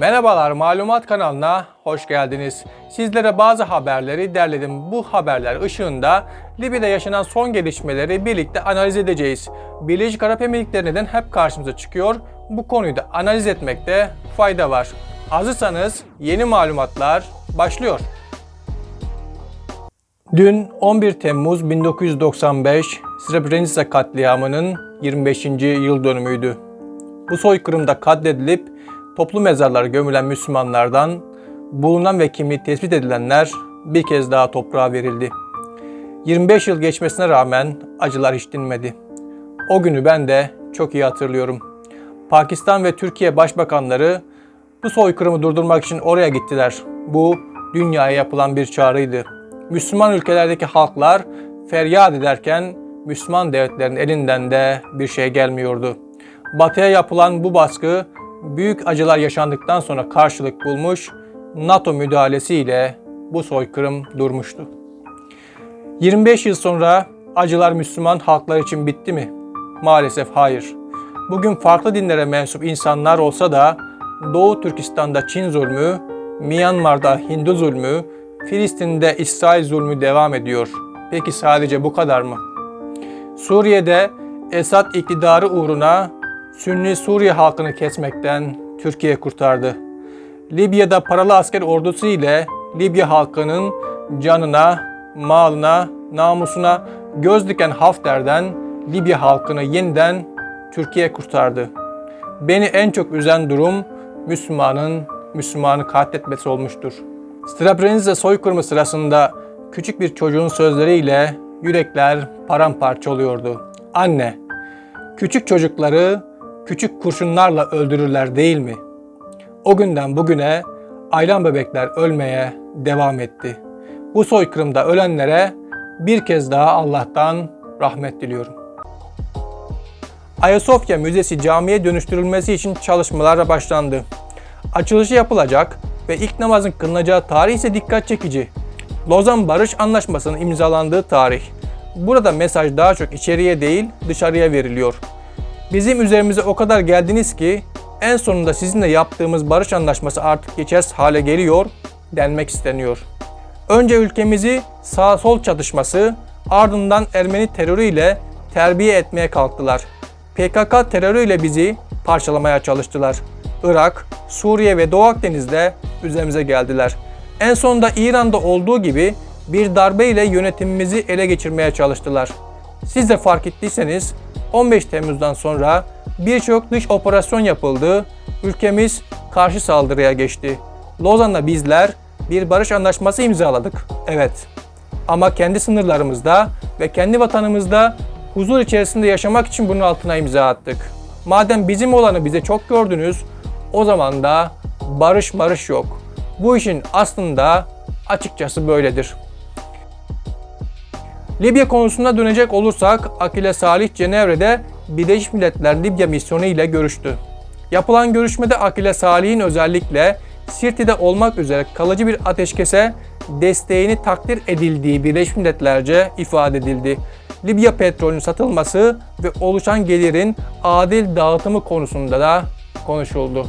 Merhabalar Malumat kanalına hoş geldiniz. Sizlere bazı haberleri derledim. Bu haberler ışığında Libya'da yaşanan son gelişmeleri birlikte analiz edeceğiz. Birleşik Arap Emirlikleri neden hep karşımıza çıkıyor? Bu konuyu da analiz etmekte fayda var. Hazırsanız yeni malumatlar başlıyor. Dün 11 Temmuz 1995 Srebrenica katliamının 25. yıl dönümüydü. Bu soykırımda katledilip toplu mezarlara gömülen Müslümanlardan bulunan ve kimliği tespit edilenler bir kez daha toprağa verildi. 25 yıl geçmesine rağmen acılar hiç dinmedi. O günü ben de çok iyi hatırlıyorum. Pakistan ve Türkiye başbakanları bu soykırımı durdurmak için oraya gittiler. Bu dünyaya yapılan bir çağrıydı. Müslüman ülkelerdeki halklar feryat ederken Müslüman devletlerin elinden de bir şey gelmiyordu. Batı'ya yapılan bu baskı büyük acılar yaşandıktan sonra karşılık bulmuş, NATO müdahalesiyle bu soykırım durmuştu. 25 yıl sonra acılar Müslüman halklar için bitti mi? Maalesef hayır. Bugün farklı dinlere mensup insanlar olsa da Doğu Türkistan'da Çin zulmü, Myanmar'da Hindu zulmü, Filistin'de İsrail zulmü devam ediyor. Peki sadece bu kadar mı? Suriye'de Esad iktidarı uğruna Sünni Suriye halkını kesmekten Türkiye kurtardı. Libya'da paralı asker ordusu ile Libya halkının canına, malına, namusuna göz diken Hafter'den Libya halkını yeniden Türkiye kurtardı. Beni en çok üzen durum Müslümanın Müslümanı katletmesi olmuştur. Srebrenica soykırımı sırasında küçük bir çocuğun sözleriyle yürekler paramparça oluyordu. Anne, küçük çocukları küçük kurşunlarla öldürürler değil mi? O günden bugüne aylan bebekler ölmeye devam etti. Bu soykırımda ölenlere bir kez daha Allah'tan rahmet diliyorum. Ayasofya Müzesi camiye dönüştürülmesi için çalışmalara başlandı. Açılışı yapılacak ve ilk namazın kılınacağı tarih ise dikkat çekici. Lozan Barış Anlaşması'nın imzalandığı tarih. Burada mesaj daha çok içeriye değil dışarıya veriliyor. Bizim üzerimize o kadar geldiniz ki en sonunda sizinle yaptığımız barış anlaşması artık geçersiz hale geliyor denmek isteniyor. Önce ülkemizi sağ sol çatışması ardından Ermeni terörüyle terbiye etmeye kalktılar. PKK terörüyle bizi parçalamaya çalıştılar. Irak, Suriye ve Doğu Akdeniz'de üzerimize geldiler. En sonunda İran'da olduğu gibi bir darbe ile yönetimimizi ele geçirmeye çalıştılar. Siz de fark ettiyseniz 15 Temmuz'dan sonra birçok dış operasyon yapıldı. Ülkemiz karşı saldırıya geçti. Lozan'da bizler bir barış anlaşması imzaladık. Evet. Ama kendi sınırlarımızda ve kendi vatanımızda huzur içerisinde yaşamak için bunun altına imza attık. Madem bizim olanı bize çok gördünüz, o zaman da barış barış yok. Bu işin aslında açıkçası böyledir. Libya konusuna dönecek olursak Akile Salih Cenevre'de Birleşmiş Milletler Libya misyonu ile görüştü. Yapılan görüşmede Akile Salih'in özellikle Sirti'de olmak üzere kalıcı bir ateşkese desteğini takdir edildiği Birleşmiş Milletlerce ifade edildi. Libya petrolünün satılması ve oluşan gelirin adil dağıtımı konusunda da konuşuldu.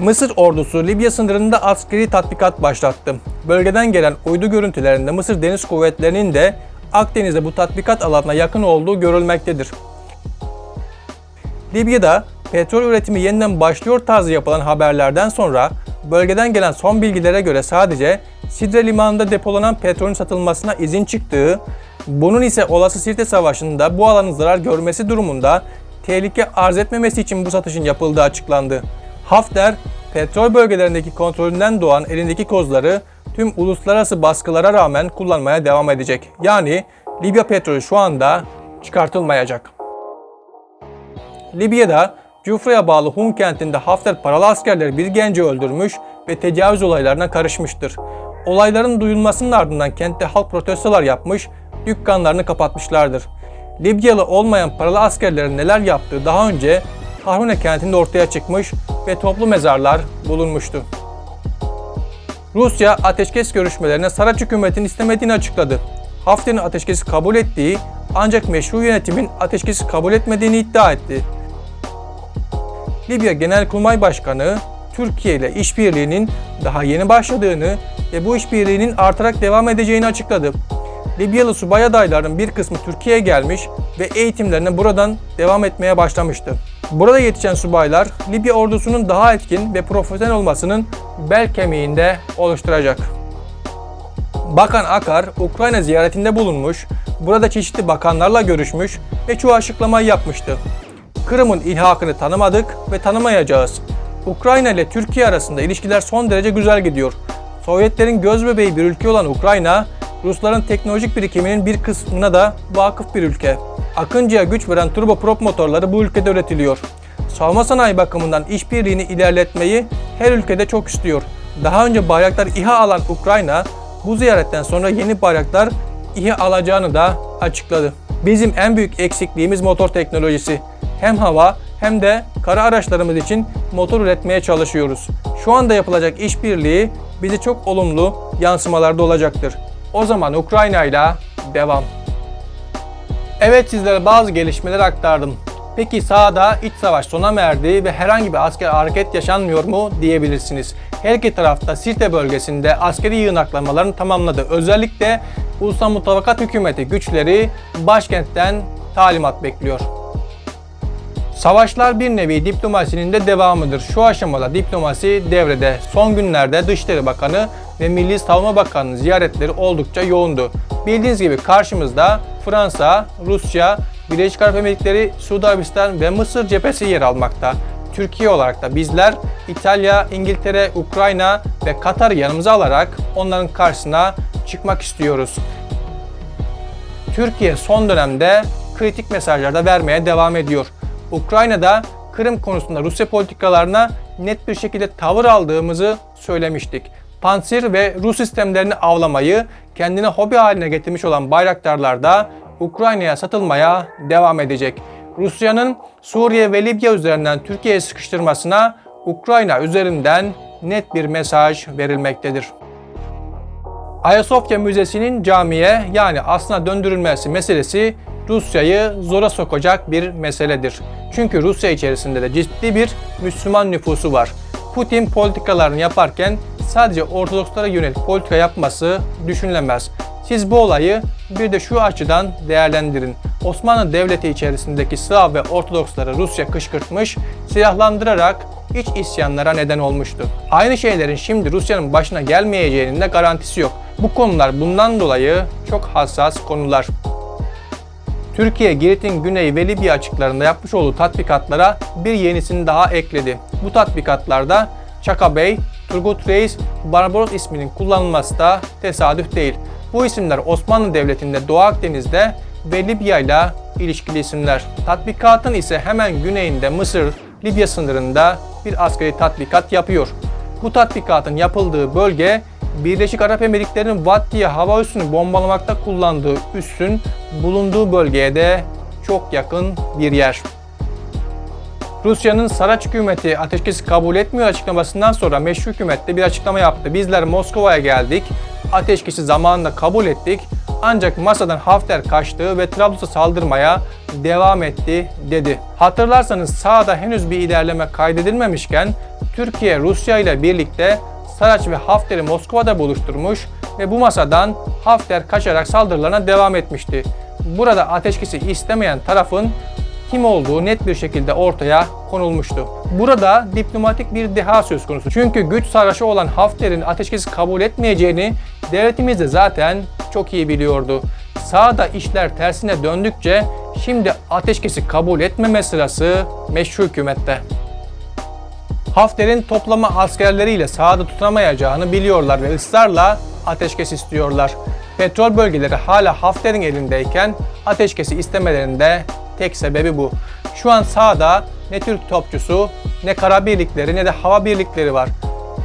Mısır ordusu Libya sınırında askeri tatbikat başlattı. Bölgeden gelen uydu görüntülerinde Mısır Deniz Kuvvetleri'nin de Akdeniz'de bu tatbikat alanına yakın olduğu görülmektedir. Libya'da petrol üretimi yeniden başlıyor tarzı yapılan haberlerden sonra bölgeden gelen son bilgilere göre sadece Sidre limanında depolanan petrolün satılmasına izin çıktığı, bunun ise olası Sirte Savaşı'nda bu alanın zarar görmesi durumunda tehlike arz etmemesi için bu satışın yapıldığı açıklandı. Hafter, petrol bölgelerindeki kontrolünden doğan elindeki kozları tüm uluslararası baskılara rağmen kullanmaya devam edecek. Yani Libya petrolü şu anda çıkartılmayacak. Libya'da Cufra'ya bağlı Hun kentinde Hafter paralı askerleri bir genci öldürmüş ve tecavüz olaylarına karışmıştır. Olayların duyulmasının ardından kentte halk protestolar yapmış, dükkanlarını kapatmışlardır. Libyalı olmayan paralı askerlerin neler yaptığı daha önce Harhune kentinde ortaya çıkmış ve toplu mezarlar bulunmuştu. Rusya ateşkes görüşmelerine Saraç hükümetinin istemediğini açıkladı. Hafter'in ateşkesi kabul ettiği ancak meşru yönetimin ateşkesi kabul etmediğini iddia etti. Libya Genelkurmay Başkanı Türkiye ile işbirliğinin daha yeni başladığını ve bu işbirliğinin artarak devam edeceğini açıkladı. Libyalı subay adayların bir kısmı Türkiye'ye gelmiş ve eğitimlerine buradan devam etmeye başlamıştı. Burada yetişen subaylar Libya ordusunun daha etkin ve profesyonel olmasının bel kemiğinde oluşturacak. Bakan Akar, Ukrayna ziyaretinde bulunmuş, burada çeşitli bakanlarla görüşmüş ve çoğu açıklamayı yapmıştı. Kırım'ın ilhakını tanımadık ve tanımayacağız. Ukrayna ile Türkiye arasında ilişkiler son derece güzel gidiyor. Sovyetlerin göz bebeği bir ülke olan Ukrayna, Rusların teknolojik birikiminin bir kısmına da vakıf bir ülke. Akıncı'ya güç veren turboprop motorları bu ülkede üretiliyor. Savunma sanayi bakımından işbirliğini ilerletmeyi her ülkede çok istiyor. Daha önce bayraklar İHA alan Ukrayna, bu ziyaretten sonra yeni bayraklar İHA alacağını da açıkladı. Bizim en büyük eksikliğimiz motor teknolojisi. Hem hava hem de kara araçlarımız için motor üretmeye çalışıyoruz. Şu anda yapılacak işbirliği bize çok olumlu yansımalarda olacaktır. O zaman Ukrayna ile devam. Evet sizlere bazı gelişmeler aktardım. Peki sahada iç savaş sona mı erdi ve herhangi bir asker hareket yaşanmıyor mu diyebilirsiniz. Her iki tarafta Sirte bölgesinde askeri yığınaklamalarını tamamladı. Özellikle Ulusal Mutabakat Hükümeti güçleri başkentten talimat bekliyor. Savaşlar bir nevi diplomasinin de devamıdır. Şu aşamada diplomasi devrede. Son günlerde Dışişleri Bakanı ve Milli Savunma Bakanı'nın ziyaretleri oldukça yoğundu. Bildiğiniz gibi karşımızda Fransa, Rusya, Birleşik Arap Emirlikleri, Suudi Arabistan ve Mısır cephesi yer almakta. Türkiye olarak da bizler İtalya, İngiltere, Ukrayna ve Katar'ı yanımıza alarak onların karşısına çıkmak istiyoruz. Türkiye son dönemde kritik mesajlar da vermeye devam ediyor. Ukrayna'da Kırım konusunda Rusya politikalarına net bir şekilde tavır aldığımızı söylemiştik. Pansir ve Rus sistemlerini avlamayı kendine hobi haline getirmiş olan bayraktarlar da Ukrayna'ya satılmaya devam edecek. Rusya'nın Suriye ve Libya üzerinden Türkiye'ye sıkıştırmasına Ukrayna üzerinden net bir mesaj verilmektedir. Ayasofya Müzesi'nin camiye yani aslına döndürülmesi meselesi Rusya'yı zora sokacak bir meseledir. Çünkü Rusya içerisinde de ciddi bir Müslüman nüfusu var. Putin politikalarını yaparken sadece Ortodokslara yönelik politika yapması düşünülemez. Siz bu olayı bir de şu açıdan değerlendirin. Osmanlı Devleti içerisindeki Slav ve Ortodoksları Rusya kışkırtmış, silahlandırarak iç isyanlara neden olmuştu. Aynı şeylerin şimdi Rusya'nın başına gelmeyeceğinin de garantisi yok. Bu konular bundan dolayı çok hassas konular. Türkiye, Girit'in güney ve Libya açıklarında yapmış olduğu tatbikatlara bir yenisini daha ekledi. Bu tatbikatlarda Çaka Bey, Turgut Reis, Barbaros isminin kullanılması da tesadüf değil. Bu isimler Osmanlı Devleti'nde Doğu Akdeniz'de ve Libya ile ilişkili isimler. Tatbikatın ise hemen güneyinde Mısır, Libya sınırında bir askeri tatbikat yapıyor. Bu tatbikatın yapıldığı bölge Birleşik Arap Emirlikleri'nin Vattiye hava üssünü bombalamakta kullandığı üssün bulunduğu bölgeye de çok yakın bir yer. Rusya'nın Saraç hükümeti ateşkesi kabul etmiyor açıklamasından sonra meşru hükümette bir açıklama yaptı. Bizler Moskova'ya geldik, ateşkesi zamanında kabul ettik ancak masadan Hafter kaçtı ve Trablus'a saldırmaya devam etti dedi. Hatırlarsanız sahada henüz bir ilerleme kaydedilmemişken Türkiye Rusya ile birlikte Saraç ve Hafter'i Moskova'da buluşturmuş ve bu masadan Hafter kaçarak saldırılarına devam etmişti. Burada ateşkesi istemeyen tarafın kim olduğu net bir şekilde ortaya konulmuştu. Burada diplomatik bir deha söz konusu. Çünkü güç savaşı olan Hafter'in ateşkesi kabul etmeyeceğini devletimiz de zaten çok iyi biliyordu. Sağda işler tersine döndükçe şimdi ateşkesi kabul etmeme sırası meşru hükümette. Hafter'in toplama askerleriyle sahada tutunamayacağını biliyorlar ve ısrarla ateşkes istiyorlar. Petrol bölgeleri hala Hafter'in elindeyken ateşkesi istemelerinde tek sebebi bu. Şu an sahada ne Türk topçusu, ne kara birlikleri ne de hava birlikleri var.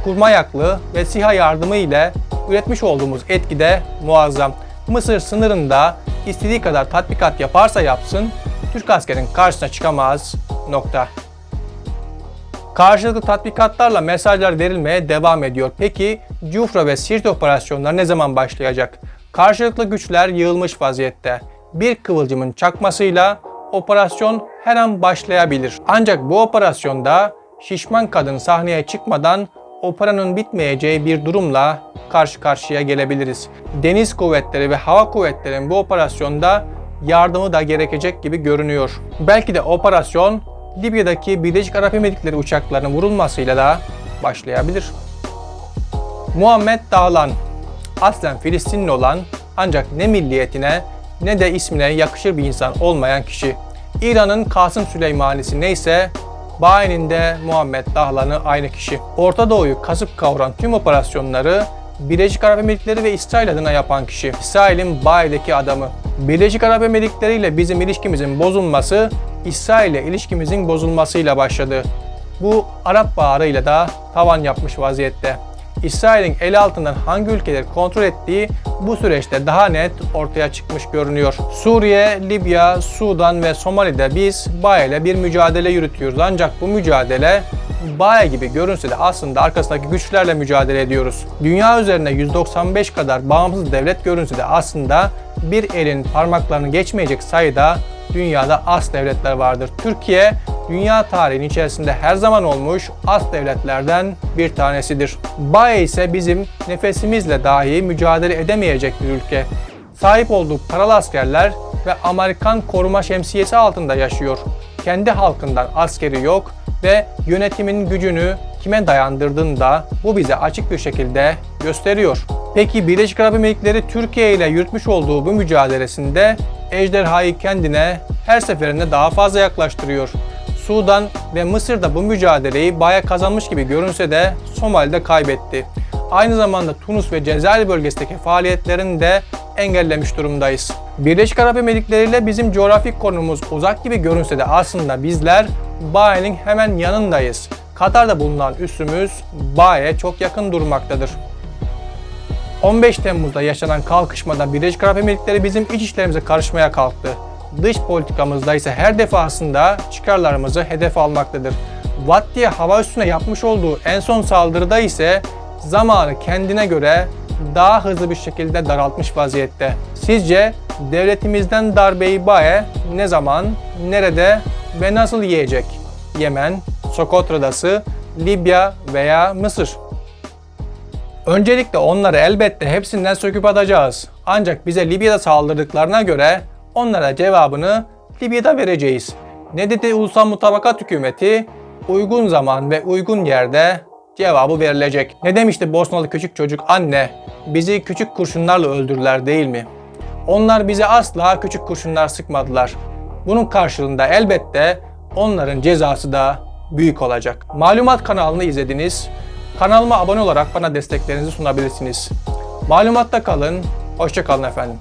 Kurma yaklı ve SİHA yardımı ile üretmiş olduğumuz etki de muazzam. Mısır sınırında istediği kadar tatbikat yaparsa yapsın, Türk askerin karşısına çıkamaz. Nokta. Karşılıklı tatbikatlarla mesajlar verilmeye devam ediyor. Peki Cufra ve Sirt operasyonları ne zaman başlayacak? Karşılıklı güçler yığılmış vaziyette. Bir kıvılcımın çakmasıyla operasyon her an başlayabilir. Ancak bu operasyonda şişman kadın sahneye çıkmadan operanın bitmeyeceği bir durumla karşı karşıya gelebiliriz. Deniz kuvvetleri ve hava kuvvetlerinin bu operasyonda yardımı da gerekecek gibi görünüyor. Belki de operasyon Libya'daki Birleşik Arap Emirlikleri uçaklarının vurulmasıyla da başlayabilir. Muhammed Dağlan aslen Filistinli olan ancak ne milliyetine ne de ismine yakışır bir insan olmayan kişi. İran'ın Kasım Süleymanisi neyse Bayi'nin de Muhammed Dahlan'ı aynı kişi. Orta Doğu'yu kasıp kavuran tüm operasyonları Birleşik Arap Emirlikleri ve İsrail adına yapan kişi. İsrail'in Bayi'deki adamı. Birleşik Arap Emirlikleri ile bizim ilişkimizin bozulması, İsrail ile ilişkimizin bozulmasıyla başladı. Bu Arap Baharı'yla da tavan yapmış vaziyette. İsrail'in el altından hangi ülkeleri kontrol ettiği bu süreçte daha net ortaya çıkmış görünüyor. Suriye, Libya, Sudan ve Somali'de biz BAE ile bir mücadele yürütüyoruz. Ancak bu mücadele BAE gibi görünse de aslında arkasındaki güçlerle mücadele ediyoruz. Dünya üzerinde 195 kadar bağımsız devlet görünse de aslında bir elin parmaklarını geçmeyecek sayıda dünyada as devletler vardır. Türkiye dünya tarihinin içerisinde her zaman olmuş as devletlerden bir tanesidir. BAE ise bizim nefesimizle dahi mücadele edemeyecek bir ülke. Sahip olduğu paralı askerler ve Amerikan koruma şemsiyesi altında yaşıyor. Kendi halkından askeri yok ve yönetimin gücünü kime dayandırdığını da bu bize açık bir şekilde gösteriyor. Peki Birleşik Arap Emirlikleri Türkiye ile yürütmüş olduğu bu mücadelesinde ejderhayı kendine her seferinde daha fazla yaklaştırıyor. Sudan ve Mısır'da bu mücadeleyi baya kazanmış gibi görünse de Somali'de kaybetti. Aynı zamanda Tunus ve Cezayir bölgesindeki faaliyetlerini de engellemiş durumdayız. Birleşik Arap Emirlikleri ile bizim coğrafik konumumuz uzak gibi görünse de aslında bizler Bae'nin hemen yanındayız. Katar'da bulunan üssümüz Bae'ye çok yakın durmaktadır. 15 Temmuz'da yaşanan kalkışmada Birleşik Arap Emirlikleri bizim iç işlerimize karışmaya kalktı. Dış politikamızda ise her defasında çıkarlarımızı hedef almaktadır. Watt diye hava üssüne yapmış olduğu en son saldırıda ise zamanı kendine göre daha hızlı bir şekilde daraltmış vaziyette. Sizce devletimizden darbeyi Bae ne zaman, nerede ve nasıl yiyecek? Yemen, Sokotr Adası, Libya veya Mısır? Öncelikle onları elbette hepsinden söküp atacağız. Ancak bize Libya'da saldırdıklarına göre onlara cevabını Libya'da vereceğiz. Ne dedi Ulusal Mutabakat Hükümeti? Uygun zaman ve uygun yerde cevabı verilecek. Ne demişti Bosnalı küçük çocuk anne? Bizi küçük kurşunlarla öldürdüler değil mi? Onlar bize asla küçük kurşunlar sıkmadılar. Bunun karşılığında elbette onların cezası da büyük olacak. Malumat kanalını izlediniz. Kanalıma abone olarak bana desteklerinizi sunabilirsiniz. Malumatta kalın, hoşça kalın efendim.